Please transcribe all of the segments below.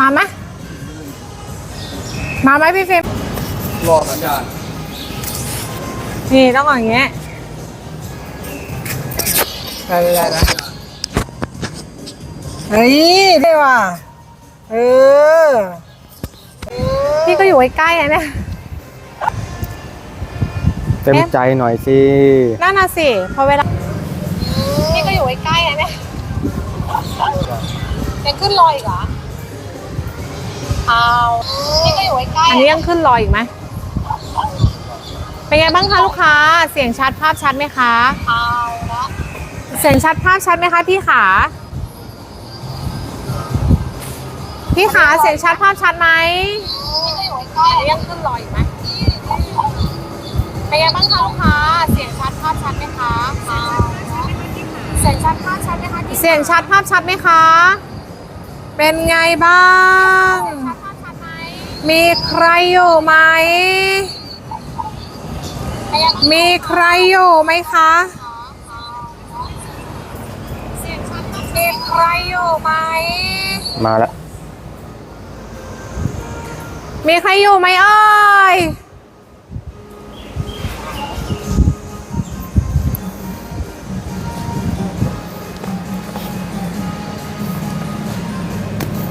มาไหมมาไหมพี่ฟิล์มรอสัญญาณนี่ต้องอย่างเงี้ยไปเลยนะเฮ้ยได้ว่ะเออพี่ก็อยู่ใกล้ๆนะเนี่ยเต็มใจหน่อยสินั่นน่ะสิพอเวลาพี่ก็อยู่ใกล้ๆนะเนี่ยยังขึ้นลอยอีกเหรอ เอาพี่ก็อยู่ใกล้อันนี้ยังขึ้นลอยอีกไหมเป็นไงบ้างคะลูกค้า เสียงชัดภาพชัดไหมคะเอาละเสียงชัดภาพชัดไหมคะพี่ขาพี่ขาเสียงชัดภาพชัดไหมพี่ก็อยู่ใกล้อันนี้ยังขึ้นลอยอีกไหมเป็นไงบ้างคะลูกค้า เสียงชัดภาพชัดไหมคะเสียงชัดภาพชัดไหมคะเสียงชัดภาพชัดไหมคะ เป็นไงบ้าง มีใครอยู่ไหม มีใครอยู่ไหมคะ มีใครอยู่ไหม มาแล้ว มีใครอยู่ไหมเอ่ย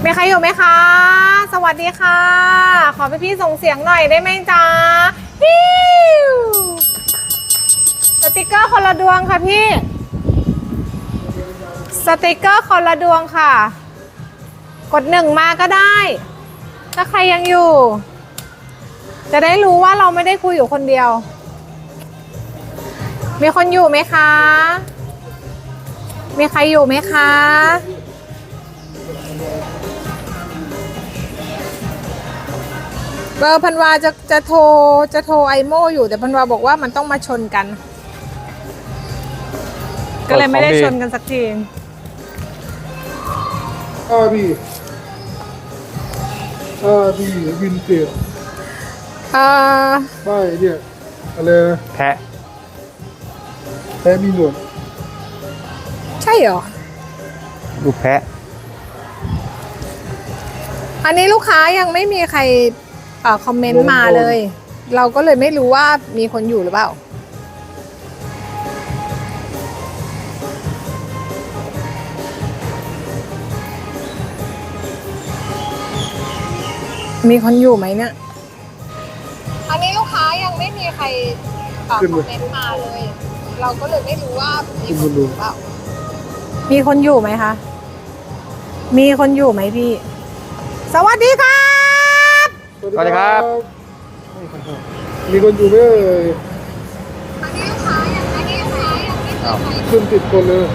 มีใครอยู่ไหมคะ สวัสดีค่ะ ขอพี่พี่ส่งเสียงหน่อยได้ไหมจ๊ะฮิวสติกเกอร์คนละดวงค่ะพี่ สติกเกอร์คนละดวงค่ะ กดหนึ่งมาก็ได้ ถ้าใครยังอยู่ จะได้รู้ว่าเราไม่ได้คุยอยู่คนเดียว มีคนอยู่ไหมคะ มีใครอยู่ไหมคะ เบอร์พันวาจะจะโทรจะโทรไอโมอยู่แต่พันวาบอกว่ามันต้องมาชนกัน ก็เลยไม่ได้ชนกันสักทีอาบีอาบีวินเตียเอ่อป้ายเนี่ยอะไรนะแพะแพ้มีหนวดใช่เหรอ ลูกแพะ อันนี้ลูกค้ายังไม่มีใครเอ่อ คอมเมนต์มาเลย เราก็เลยไม่รู้ว่ามีคนอยู่หรือเปล่า มีคนอยู่ไหมเนี่ย อันนี้ลูกค้ายังไม่มีใครเอ่อคอมเมนต์มาเลย เราก็เลยไม่รู้ว่ามีคนอยู่หรือเปล่า มีคนอยู่ไหมคะ มีคนอยู่ไหมพี่ สวัสดีครับ สวัสดีครับ มีคนอยู่ไหมเอ่ยอันนี้ลูกค้ายังอันนี้ลูกค้ายังไม่มีใครขึ้นติดคนเลย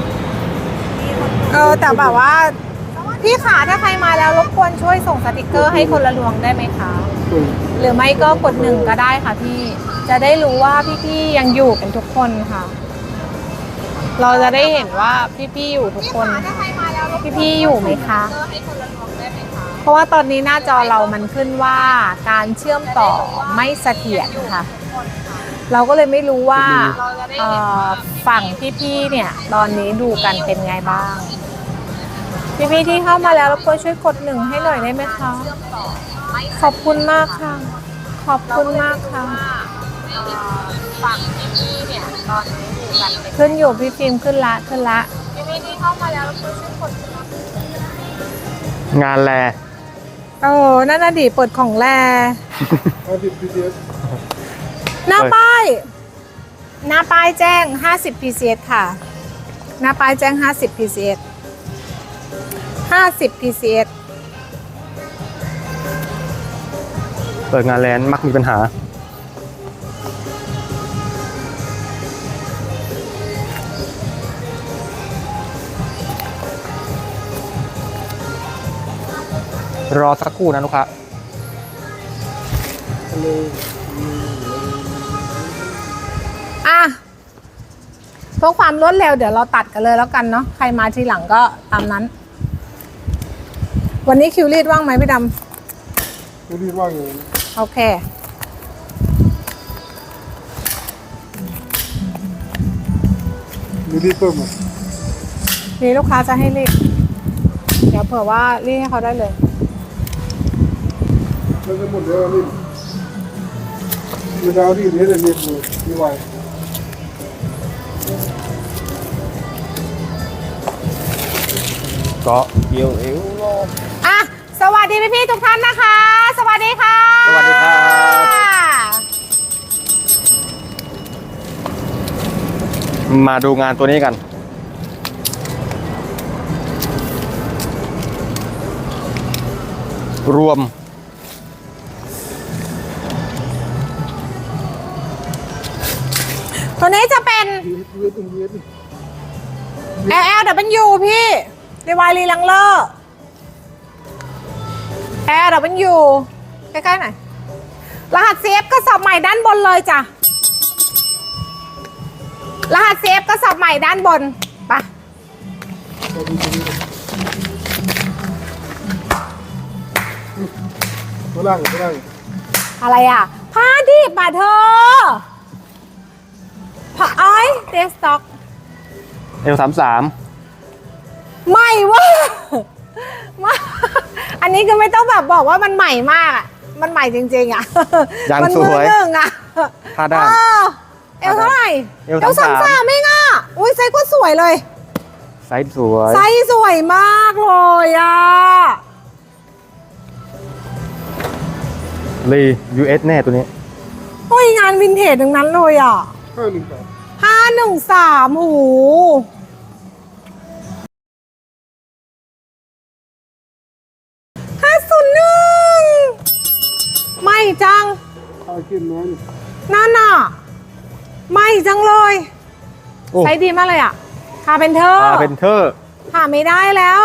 เออแต่แบบว่า พี่ขาถ้าใครมาแล้วรบกวนช่วยส่งสติกเกอร์ให้คนละดวงได้ไหมคะส่งหรือไม่ก็กดหนึ่งก็ได้ค่ะพี่ จะได้รู้ว่าพี่ๆยังอยู่กันทุกคนค่ะ เราจะได้เห็นว่าพี่ๆอยู่ทุกคน พี่ๆอยู่ไหมคะ เพราะว่าตอนนี้หน้าจอเรามันขึ้นว่าการเชื่อมต่อไม่เสถียรค่ะ เราก็เลยไม่รู้ว่าเอ่อฝั่งพี่ๆเนี่ย ตอนนี้ดูกันเป็นไงบ้าง พี่ๆที่เข้ามาแล้วรบกวนช่วยกดหนึ่งให้หน่อยได้ไหมคะขอบคุณมากค่ะ ขอบคุณมากค่ะฝั่งพี่ๆเนี่ยตอนนี้ดูกันขึ้นอยู่พี่ฟิล์มขึ้นละขึ้นละพี่ๆที่เข้ามาแล้วรบกวนช่วยกดงานแล เออนั่นน่ะดิเปิดของแรอาบีพีเอสหน้าป้าย หน้าป้ายแจ้ง 50 PCS ค่ะ หน้าป้ายแจ้ง 50 PCS 50 PCS เปิดงานแลนด์มักมีปัญหา รอสักครู่นะลูกค้าอะเพื่อความรวดเร็วเดี๋ยวเราตัดกันเลยแล้วกันเนาะใครมาทีหลังก็ตามนั้น วันนี้คิวรีดว่างไหมพี่ดไม่รีบว่างอย่างนี้ำโอเคมีรีบเพิ่มอะนี่ลูกค้าจะให้รีดเดี๋ยวเผื่อว่ารีดให้เขาได้เลย แล้วจะหมดแล้วนี่เมื่อเช้าที่เรียนเรียนอยู่ที่วัยก็เกี่ยวเอวโลอะสวัสดีพี่ๆทุกท่านนะคะ สวัสดีค่ะ สวัสดีครับ มาดูงานตัวนี้กัน รวม นี้จะเป็นเรียนเรียนเรียน L L W พี่เดวายรีลังเลอร์ L W ใกล้ๆหน่อย รหัส CF ก็สอบใหม่ด้านบนเลยจ้ะ รหัส CF ก็สอบใหม่ด้านบนไปะตัวล่างตัวล่างอะไรอะ ผ้าดิบอะเธอ ผ้าไอ้เดสต็อก เอลสามสามใหม่เวะมาอันนี้ก็ไม่ต้องแบบบอกว่ามันใหม่มากอะ มันใหม่จริงๆอะยังมันสมืวยหนึ่งอะผ้าด้าน เออเอวเท่าไหร่เอวสามสามสามไม่ง่ะอุ้ยไซส์ก็สวยเลย ไซส์สวย ไซส์สวยมากเลยอะรี US แน่ตัวนี้ โอ้ยงานวินเทจทั้งนั้นเลยอะ ห้าหนึ่งสามห้าหนึ่งสามหูห้าศูนย์หนึ่งไม่จังห้าขึ้นน้อยนั่นน่ะไม่จังเลยโอ้ไซส์ดีมากเลยอะคาเป็นเธอคาเป็นเทอร์หาไม่ได้แล้ว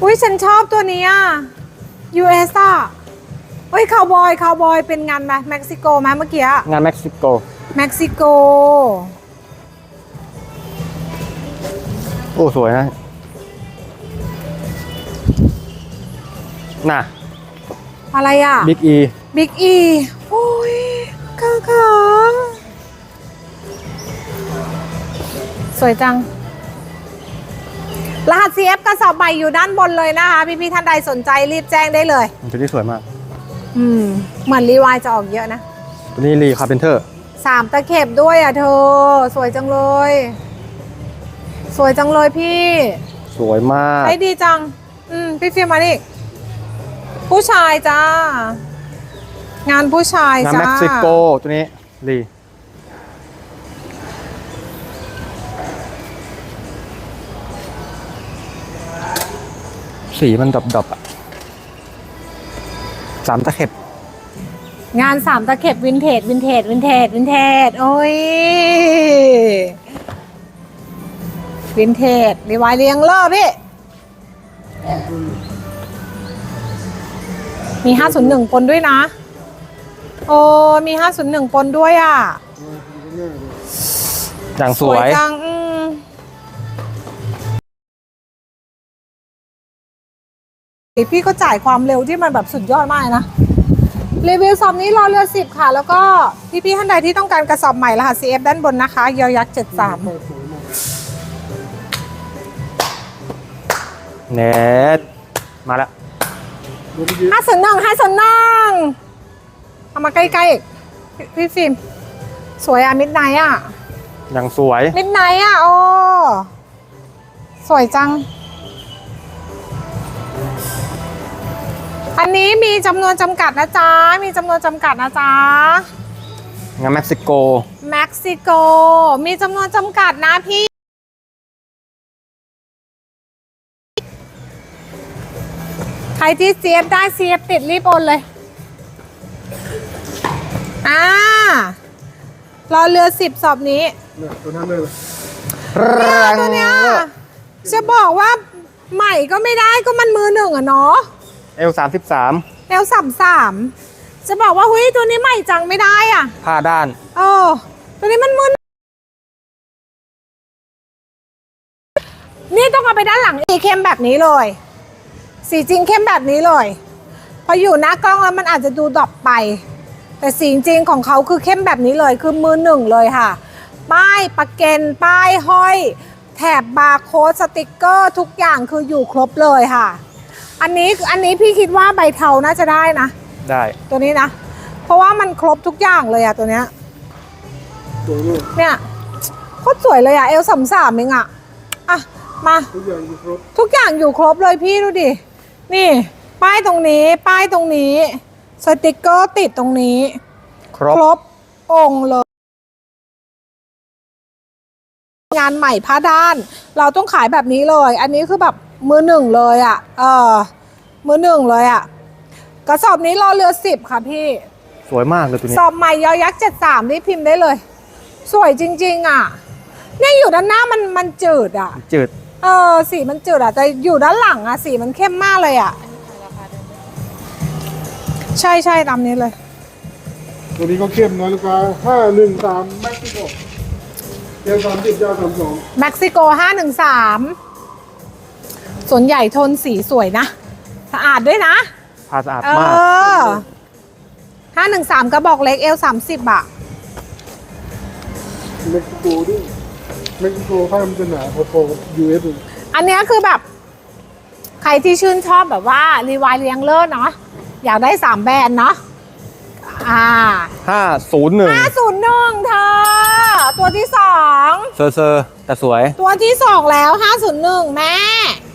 อุ้ยฉันชอบตัวนี้อะ US อะ เฮ้ยคาวบอยคาวบอยเป็นงานไหมเม็กซิโกไหมเมื่อกี้อะงานเม็กซิโกเม็กซิโก โอ้ สวยนะ น่ะ อะไรอะ บิ๊กอีบิ๊กอีโอ้ยข้างขาสวยจัง รหัส CF กระสอบใบอยู่ด้านบนเลยนะคะ พี่ๆท่านใดสนใจรีบแจ้งได้เลย ตัวนี้สวยมาก อืม เหมือนรีวายจะออกเยอะนะ ตัวนี้รีคาเป็นเทอร์ สามตะเข็บด้วยอะเธอ สวยจังเลย สวยจังเลยพี่สวยมาก ไอ้ดีจัง อืม พี่ฟิล์มมาดิผู้ชายจ้า งานผู้ชายงานจ้า เม็กซิโกตัวนี้รีสีมันดอบๆอะ สามตะเข็บ งานสามตะเข็บวินเทจวินเทจวินเทจวินเทจโอ้ยวินเทจรีวายเรียงเลอร์พี่มี501ปนด้วยนะ โอ้มี501ปนด้วยอะง่ายเลยอย่างสวยจังอื พี่ก็จ่ายความเร็วที่มันแบบสุดยอดมากนะ รีวิวสอบนี้รอเรือสิบค่ะ แล้วก็พี่ๆท่านใดที่ต้องการกระสอบใหม่รหัส CF ด้านบนนะคะยอยักษ์73สวยมากเน็ตมาแล้วเดี๋ยวเมื่อกี้ห้าส่วนหนึ่งห้าส่วนหนึ่งเอามาใกล้ๆอีกพี่พี่ฟิล์มสวยอะมิดไนอะอย่างสวย มิดไนอะโอ้สวยจัง อันนี้มีจำนวนจำกัดนะจ๊ะ มีจำนวนจำกัดนะจ๊ะ งานเม็กซิโก เม็กซิโก มีจำนวนจำกัดนะพี่ ใครที่เสียบได้เสียบติดรีบโอนเลย อ่ารอเรือสิบสอบนี้ เนี่ยตัวนั้นเลยตัวเนี้ยจะบอกว่าใหม่ก็ไม่ได้ก็มันมือหนึ่งอะเนาะ เอลสามสิบสามแล้วสามสามจะบอกว่าเฮ้ยตัวนี้ใหม่จังไม่ได้อะผ้าด้าน เออตัวนี้มันมึนนี่ต้องเอาไปด้านหลังสีเข้มแบบนี้เลย สีจริงเข้มแบบนี้เลย พออยู่หน้ากล้องแล้วมันอาจจะดูดรอปไป แต่สีจริงของเขาคือเข้มแบบนี้เลย คือมือหนึ่งเลยค่ะ ป้ายประเกนป้ายห้อย แถบบาร์โค้ดสติกเกอร์ ทุกอย่างคืออยู่ครบเลยค่ะ อันนี้อันนี้พี่คิดว่าใบเทาน่าจะได้นะ ได้ ตัวนี้นะ เพราะว่ามันครบทุกอย่างเลยอะตัวเนี้ยสวยมากเนี่ยโคตรสวยเลยอะเอลสามสามเองอะอะมาทุกอย่างอยู่ครบทุกอย่างอยู่ครบเลยพี่ดูดิ นี่ ป้ายตรงนี้ ป้ายตรงนี้ สติกเกอร์ติดตรงนี้ ครบครบองค์เลยงานใหม่ผ้าด้าน เราต้องขายแบบนี้เลย อันนี้คือแบบ มือหนึ่งเลยอะ่ะ เออ มือหนึ่งเลยอะ่ะ กระสอบนี้รอเรือสิบค่ะพี่ สวยมากเลยตัวนี้สอบใหม่ยอยักษ์เจ็ดสามนี่พิมพ์ได้เลย สวยจริง ๆ อะ เนี่ยอยู่ด้านหน้ามันมันจืดอะ จืด เออ สีมันจืดอะแต่อยู่ด้านหลังอะ สีมันเข้มมากเลยอะ ใช่ใช่ตามนี้เลย ตัวนี้ก็เข้มนะลูกค้าห้าหนึ่งสามแม็กซิโกเอลสามสิบยาวสามสองเม็กซิโกห้าหนึ่งสาม ส่วนใหญ่โทนสีสวยนะ สะอาดด้วยนะผ้าสะอาดเอมากอห้าหนึ่งสามกระบอกเล็กเอลสามสิบอะเม็กซิโกด้วยเม็กซิโกผ้ามันจะหนาพอๆกับยูเอสเลยอันเนี้ยคือแบบ ใครที่ชื่นชอบแบบว่า รีวายเรียงเลิศเนาะอยากได้สามแบรนด์เนาะอ่าห้าศูนย์หนึ่งห้าศูนย์หนึ่งเธอ ตัวที่สอง เซอร์เซอร์แต่สวยตัวที่สองแล้วห้าศูนย์หนึ่งแม่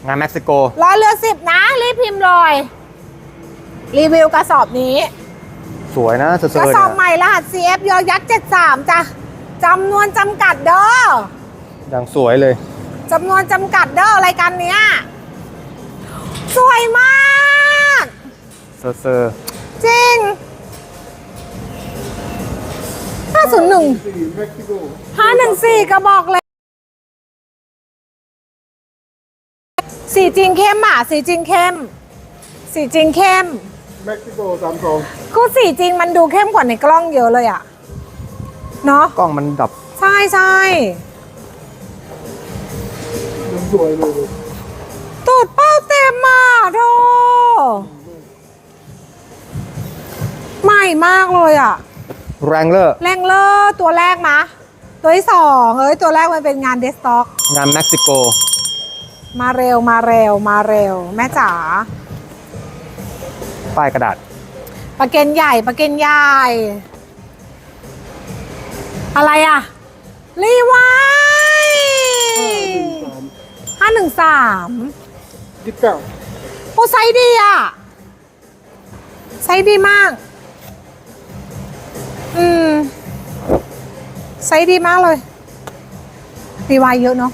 งานเม็กซิโกร้อยเรือสิบนะ รีบพิมพ์เลย รีวิวกระสอบนี้ สวยนะเซอร์เซกอระร์สอบเนี่ยใหม่รหัส CF ยอยักษ์73จ้ะจำนวนจำกัดเด้ออย่างสวยเลยจำนวนจำกัดเด้อรายการเนี้ยสวยมาก เซอร์เซอร์จริง 501สี่เม็กซิโก514กระบอกเลย สีจริงเข้มอะสีจริงเข้ม สีจริงเข้ม เม็กซิโกสามสองก็สีจริงมันดูเข้มกว่าในกล้องเยอะเลยอะ เนาะกล้องมันดับใช่ใช่ยังสวยเลยตูดเป้าเต็มอะโธ่ใหม่มากเลยอะ แรงเลอร์แรงเลอร์ตัวแรกนะ ตัวที่สองเอ้ยตัวแรกมันเป็นงานเดสต็อก งานเม็กซิโก มาเร็วมาเร็วมาเร็ว แม่จ๋าป้ายกระดาษปลาเกนใหญ่ปลาเกนใหญ่ อะไรอะรีไวายห้าหนึ่งสามห้าหนึ่งสามยี่สิบเก้าโอ้ไซส์ดีอะไซส์ดีมาก อืมไซส์ดีมากเลยรีไวายเยอะเนาะ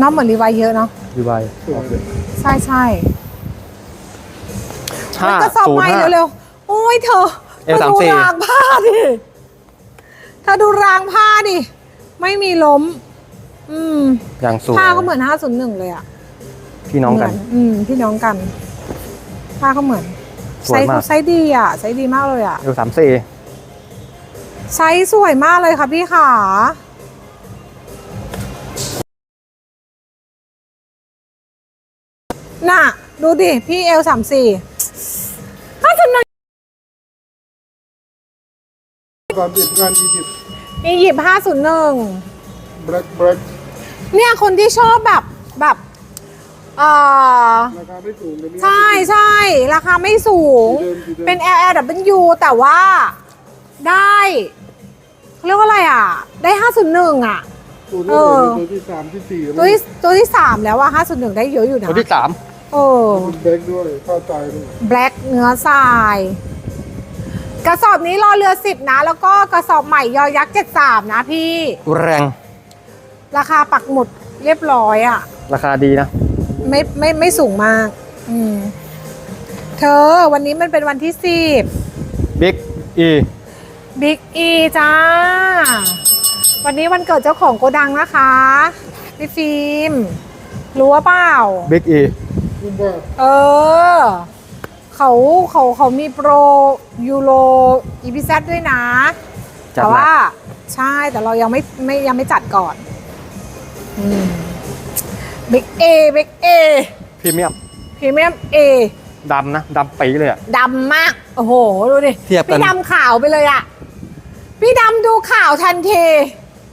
น้องเหมือนรีไวายเยอะเนาะดีไวสวยเลยใช่ใช่ห้ามันก็สอบศูนใหม่ย์ห้า เร็วๆโอ้ยเธอเธเอลอสามดูสี่ รางผ้าดิเธอดูรางผ้าดิ ไม่มีล้ม อืมอย่างสวยผ้าก็เหมือน501เลยอะพี่น้องกัน เหมือืมพี่น้องกันผ้าก็เหมือนสวยมาก ไซส์ดีอะไซส์ดีมากเลยอะ เอลสามสี่ไซส์สวยมากเลยค่ะพี่ขา น่ะ ดูดิ พี่เอลสามสี่ห้าสิบหนึ่งสามสิบงานอียิปต์อียิปต์ห้าศูนย์หนึ่งแบล็กแบล็กเนี่ยคนที่ชอบแบบแบบเอ่อราคาไม่สูงเลยนี่ใช่ใช่ราคาไม่สูง สีเดิมสีดิม เป็น L L W แต่ว่าได้เขาเรียกว่าอะไรอะ ได้501อะ ตัวเอนี้อตัวที่สามที่สี่ตัวที่ตัวที่3แล้วอะ501ได้เยอะอยู่นะ ตัวที่สาม เออเป็นแบล็กด้วยเข้าใจด้วยแบล็กเนื้อทราย กระสอบนี้รอเรือ10นะ แล้วก็กระสอบใหม่ยอยักษ์73นะพี่ แรง ราคาปักหมุดเรียบร้อยอะ ราคาดีนะ ไม่ไม่ไม่สูงมาก อืม เธอวันนี้มันเป็นวันที่สิบบิ๊กอีบิ๊กอีจ้า วันนี้วันเกิดเจ้าของโกดังนะคะพี่ฟิล์มรู้ว่าเปล่า บิ๊กอี คุณว่าเออ เขาเขาเขามีโปรยูโรอีพีซด้วยนะ จัดแต่หนัว่ากใช่แต่เรายังไม่ไม่ยังไม่จัดก่อนบิ๊กเอบิ๊กเอพรีเมียมพรีเมียมเอดำนะดำปีเลยอะดำมาก โอ้โห ดูดิ เทียบกัน พี่ดำขาวไปเลยอะพี่ดำดูขาวทันที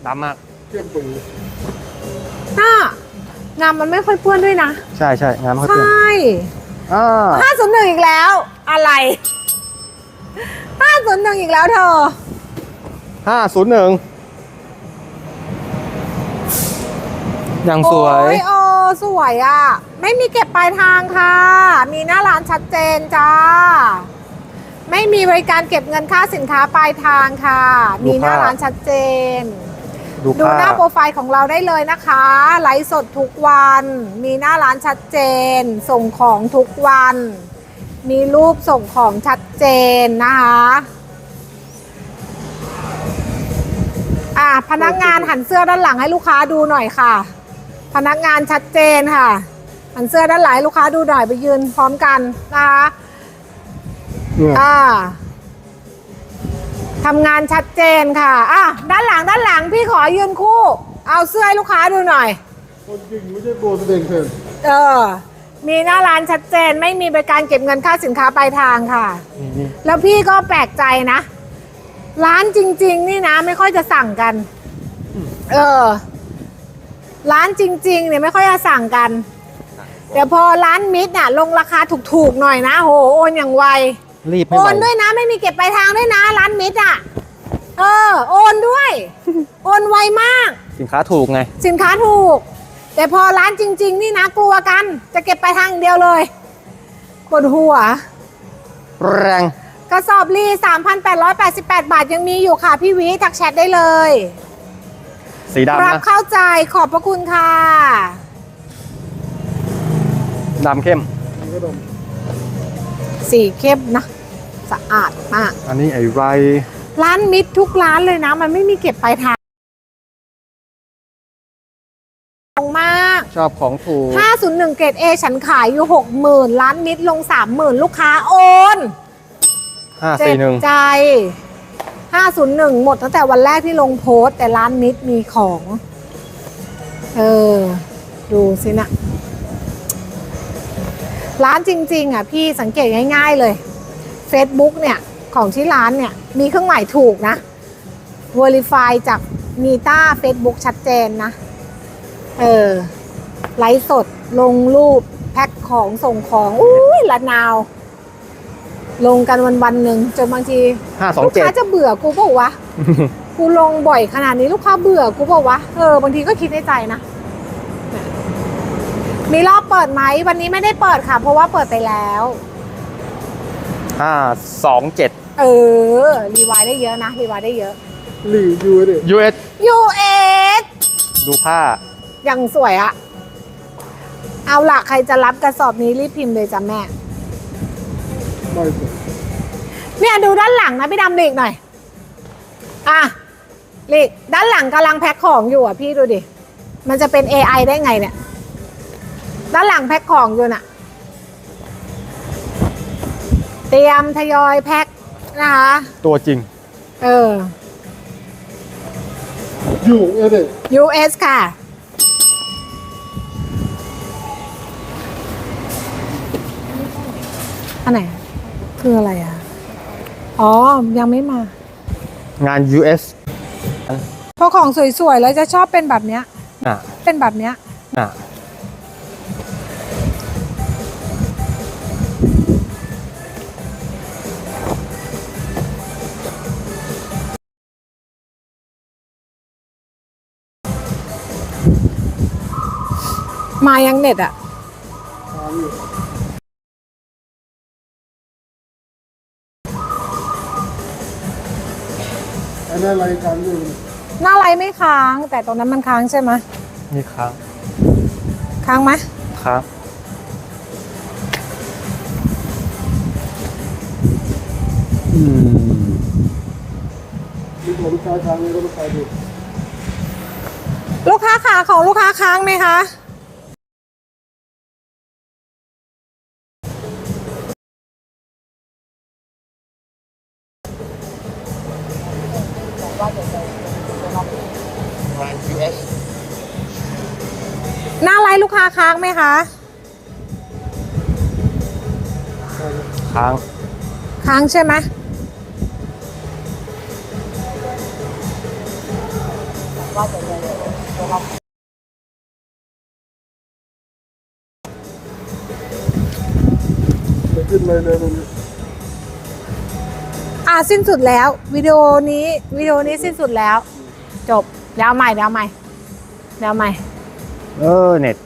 ดำมากเข้มปืนน่ะ งามมันไม่ค่อยเปื้อนด้วยนะ ใช่ใช่งานไม่ค่อยใชเปลี่ยน่ดอ่าห้าศูนย์หนึ่งอีกแล้ว อะไรห้าศูนย์หนึ่งอีกแล้วเธอห้าศูนย์หนึ่งยังสวย โอ้ยโอ้สวยอะ ไม่มีเก็บปลายทางค่ะ มีหน้าร้านชัดเจนจ้า ไม่มีบริการเก็บเงินค่าสินค้าปลายทางค่ะ มีหน้าร้านชัดเจน ดูดูผ้าหน้าโปรไฟล์ของเราได้เลยนะคะ ไลฟ์สดทุกวัน มีหน้าร้านชัดเจน ส่งของทุกวัน มีรูปส่งของชัดเจนนะคะอะพนักงานหันเสื้อด้านหลังให้ลูกค้าดูหน่อยค่ะ พนักงานชัดเจนค่ะ หันเสื้อด้านหลังให้ลูกค้าดูหน่อยไปยืนพร้อมกันนะคะเนี่ยอ่า ทำงานชัดเจนค่ะอะด้านหลังด้านหลังพี่ขอยืนคู่ เอาเสื้อให้ลูกค้าดูหน่อย คนจริงไม่ใช่ตัวแสดงเถินเออ มีหน้าร้านชัดเจนไม่มีบริการเก็บเงินค่าสินค้าปลายทางค่ะนี่นี่แล้วพี่ก็แปลกใจนะ ร้านจริง ๆ นี่นะ ไม่ค่อยจะสั่งกัน เออ ร้านจริง ๆ เนี่ยไม่ค่อยจะสั่งกัน แต่พอร้านมิตรน่ะ ลงราคาถูกๆหน่อยนะโหโอนอย่างไว รีบไม่โอไหวนด้วยนะไม่มีเก็บปลายทางด้วยนะร้านมิตรอะเออ โอนด้วย โอนไวมาก สินค้าถูกไง สินค้าถูก แต่พอร้านจริง ๆ นี่นะกลัวกัน จะเก็บปลายทางอย่างเดียวเลยปวดหัว แรงกระสอบรี3,888 บาทยังมีอยู่ค่ะพี่วิทักแชทได้เลย สีดำรับนะเข้าใจขอบพระคุณค่ะ ดำเข้มมันก็ดม สีเข้มนะ สะอาดมาก อันนี้ไอ้ไรร้านมิตรทุกร้านเลยนะ มันไม่มีเก็บปลายทางมากชอบของถูก501 เกรด A ฉันขายอยู่ 60,000 ร้านมิตรลง 30,000 ลูกค้าโอนห้าเจ็สี่บหนึ่งใจ 501 หมดตั้งแต่วันแรกที่ลงโพสต์แต่ร้านมิตรมีของ เออ ดูสินะ ร้านจริงๆอะพี่สังเกตง่ายๆเลย Facebook เนี่ย ของที่ร้านเนี่ย มีเครื่องหมายถูกนะ Verify จากมีต้า Facebook ชัดเจนนะ เออ ไลฟ์สดลงรูป แพ็คของส่งของอุ้ยละนาว ลงกันวันวันๆหนึ่งจนบางทีห้าสองลูกเจ็ดค้าจะเบื่อกูเปล่าวะ กูลงบ่อยขนาดนี้ลูกค้าเบื่อกูเปล่าวะเออบางทีก็คิดในใจนะ มีรอบเปิดไหมวันนี้ไม่ได้เปิดค่ะ เพราะว่าเปิดไปแล้ว ห้าสองเจ็ด เออ รีวายได้เยอะนะรีวายได้เยอะ หลียูเด็ด US US ดูผ้า ยังสวยอะเอาล่ะ ใครจะรับกระสอบนี้รีบพิมพ์เลยจ้ะแม่ ไม่สวยเนี่ยดูด้านหลังนะพี่ดำหลีกหน่อย อะหลีกด้านหลังกำลังแพ็คของอยู่อะพี่ดูดิ มันจะเป็น AI ได้ไงเนี่ย ด้านหลังแพ็คของอยู่น่ะ เตรียมทยอยแพ็คนะคะ ตัวจริง เออยูเอเด็ด US ค่ะ อันไหน คืออะไรอะ อ๋อ ยังไม่มา งาน US เพราะของสวยๆ แล้วจะชอบเป็นแบบเนี้ย อะเป็นแบบเนี้ย อะ มายังเน็ตอะค้างอยู่อันนั้นอะไรค้างอยู่หน้าไลน์ไม่ค้าง แต่ตรงนั้นมันค้างใช่ไหมนี่ค้างค้างไหมค้างอืมมีตัวลูกค้าค้างเลยก็ลูกค้าดู ลูกค้าขาของลูกค้าค้างไหมคะ งาน US หน้าไลน์ลูกค้าค้างไหมคะ ค้างค้างใช่ไหมขึ้นเลยเลยตรงนี้ อะสิ้นสุดแล้ววิดีโอนี้วิดีโอนี้สิ้นสุดแล้ว จบแล้วใหม่แล้วใหม่แล้วใหม่ เออเน็ต